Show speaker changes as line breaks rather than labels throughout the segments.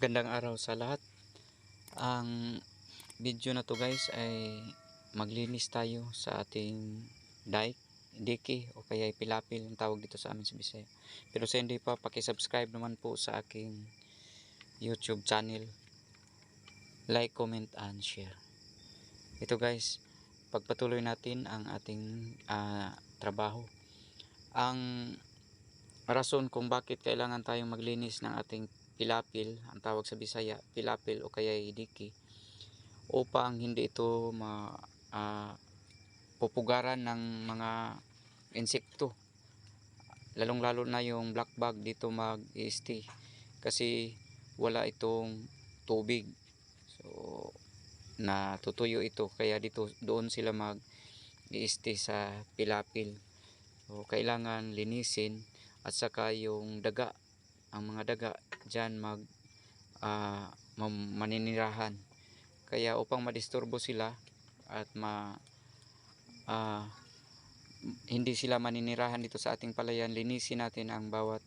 Gandang araw sa lahat. Ang video na to guys ay maglinis tayo sa ating dike, diki o kaya pilapil ang tawag dito sa amin sa Bisaya. Pero sa hindi pa, paki-subscribe naman po sa aking YouTube channel. Like, comment, and share. Ito guys, pagpatuloy natin ang ating ah, trabaho. Ang rason kung bakit kailangan tayong maglinis ng ating pilapil, ang tawag sa Bisaya, pilapil o kaya diki, upang hindi ito ma ah, pupugaran ng mga insekto. Lalong-lalo na yung black bag dito mag-stay kasi wala itong tubig. So natutuyo ito kaya dito doon sila mag stay sa pilapil. So kailangan linisin at saka yung daga ang mga daga diyan mag mam- maninirahan. Kaya upang madisturbo sila at ma ah, hindi sila maninirahan dito sa ating palayan, linisin natin ang bawat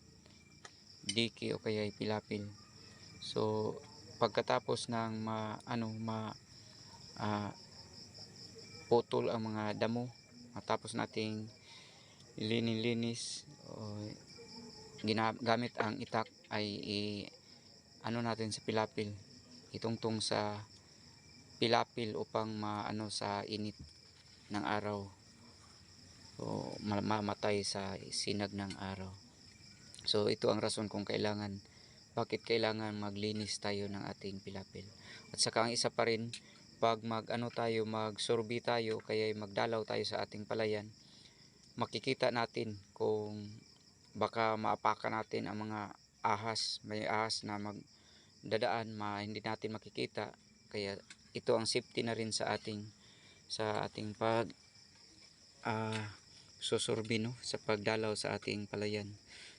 diki o kaya pilapil. So pagkatapos ng ma ano ma ah, putol ang mga damo, matapos nating linilis o ginagamit ang itak ay i, ano natin sa pilapil. Itungtong sa pilapil upang maano sa init ng araw. O ma- mamatay sa sinag ng araw. So ito ang rason kung kailangan bakit kailangan maglinis tayo ng ating pilapil. At saka ang isa pa rin pag mag ano tayo mag sorbi tayo kaya magdalaw tayo sa ating palayan makikita natin kung baka maapakan natin ang mga ahas may ahas na magdadaan ma hindi natin makikita. Kaya ito ang safety na rin sa ating sa ating pag ah susurbi no? Sa pagdalaw sa ating palayan.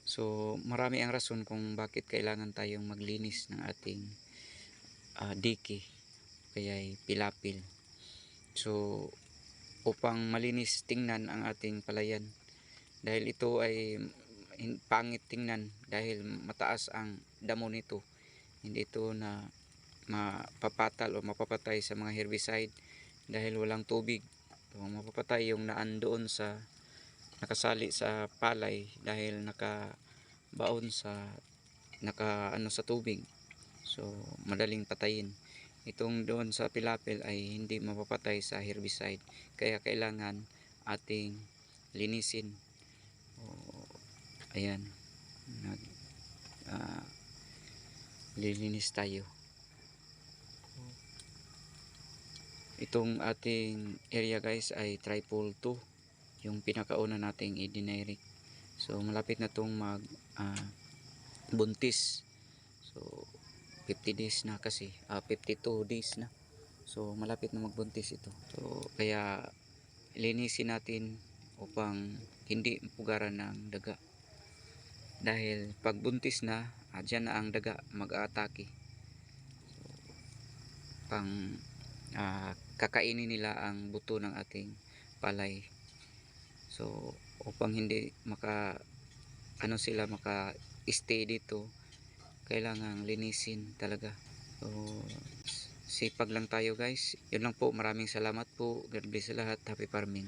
So marami ang rason kung bakit kailangan tayong maglinis ng ating ah, diki kaya pilapil. So upang malinis tingnan ang ating palayan. Dahil ito ay pangit tingnan dahil mataas ang damo nito. Hindi ito na mapapatal o mapapatay sa mga herbicide dahil walang tubig. So, mapapatay yung naan doon sa nakasali sa palay dahil nakabaon sa naka ano sa tubig. So madaling patayin. Itong doon sa pilapil ay hindi mapapatay sa herbicide. Kaya kailangan ating linisin ayan. Nag ah, lilinis tayo. Itong ating area guys ay tripole 2 yung pinakauna nating i-generic. So malapit na tong mag ah, buntis. So 50 days na kasi. Ah, 52 days na. So malapit na magbuntis ito. So kaya linisin natin upang hindi pugaran ng daga dahil pag buntis na ah, na ang daga mag-aatake. Pang ah, kakainin nila ang buto ng ating palay. So upang hindi maka ano sila maka stay dito kailangang linisin talaga. So sipag lang tayo guys. Yun lang po. Maraming salamat po. God bless sa lahat. Happy farming